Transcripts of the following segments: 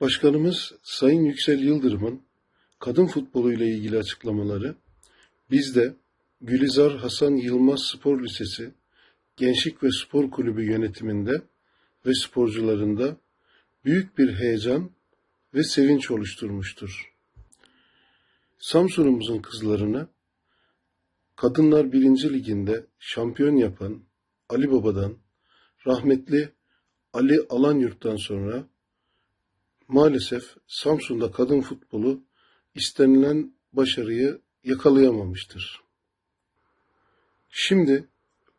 Başkanımız Sayın Yüksel Yıldırım'ın kadın futbolu ile ilgili açıklamaları bizde Gülizar Hasan Yılmaz Spor Lisesi Gençlik ve Spor Kulübü yönetiminde ve sporcularında büyük bir heyecan ve sevinç oluşturmuştur. Samsun'umuzun kızlarını Kadınlar 1. Liginde şampiyon yapan Ali Baba'dan, rahmetli Ali Alanyurt'tan sonra maalesef Samsun'da kadın futbolu istenilen başarıyı yakalayamamıştır. Şimdi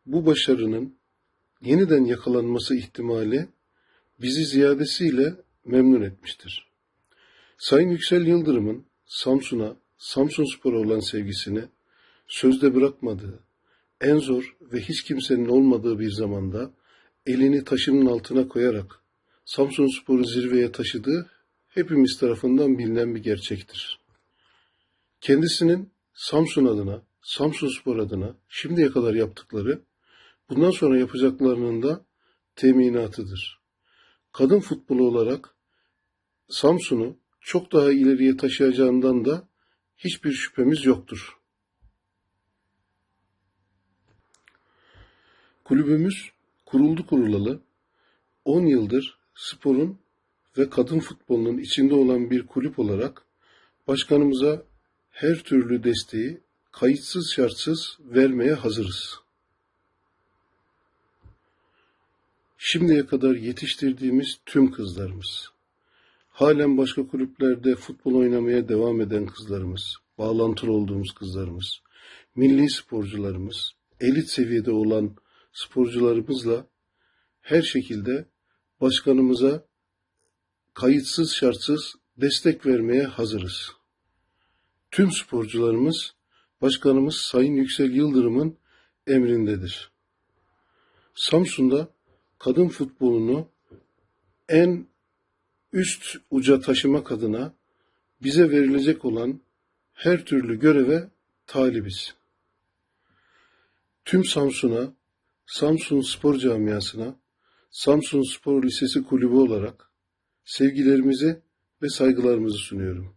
bu başarının yeniden yakalanması ihtimali bizi ziyadesiyle memnun etmiştir. Sayın Yüksel Yıldırım'ın Samsun'a, Samsun Spor'a olan sevgisini sözde bırakmadığı, en zor ve hiç kimsenin olmadığı bir zamanda elini taşının altına koyarak Samsun Spor'u zirveye taşıdığı hepimiz tarafından bilinen bir gerçektir. Kendisinin Samsun adına, Samsun Spor adına şimdiye kadar yaptıkları, bundan sonra yapacaklarının da teminatıdır. Kadın futbolu olarak Samsun'u çok daha ileriye taşıyacağından da hiçbir şüphemiz yoktur. Kulübümüz kuruldu kurulalı 10 yıldır sporun ve kadın futbolunun içinde olan bir kulüp olarak başkanımıza her türlü desteği kayıtsız şartsız vermeye hazırız. Şimdiye kadar yetiştirdiğimiz tüm kızlarımız, halen başka kulüplerde futbol oynamaya devam eden kızlarımız, bağlantılı olduğumuz kızlarımız, milli sporcularımız, elit seviyede olan sporcularımızla her şekilde başkanımıza kayıtsız şartsız destek vermeye hazırız. Tüm sporcularımız başkanımız Sayın Yüksel Yıldırım'ın emrindedir. Samsun'da kadın futbolunu en üst uca taşımak adına bize verilecek olan her türlü göreve talibiz. Tüm Samsun'a, Samsun Spor Camiası'na, Samsun Spor Lisesi Kulübü olarak sevgilerimizi ve saygılarımızı sunuyorum.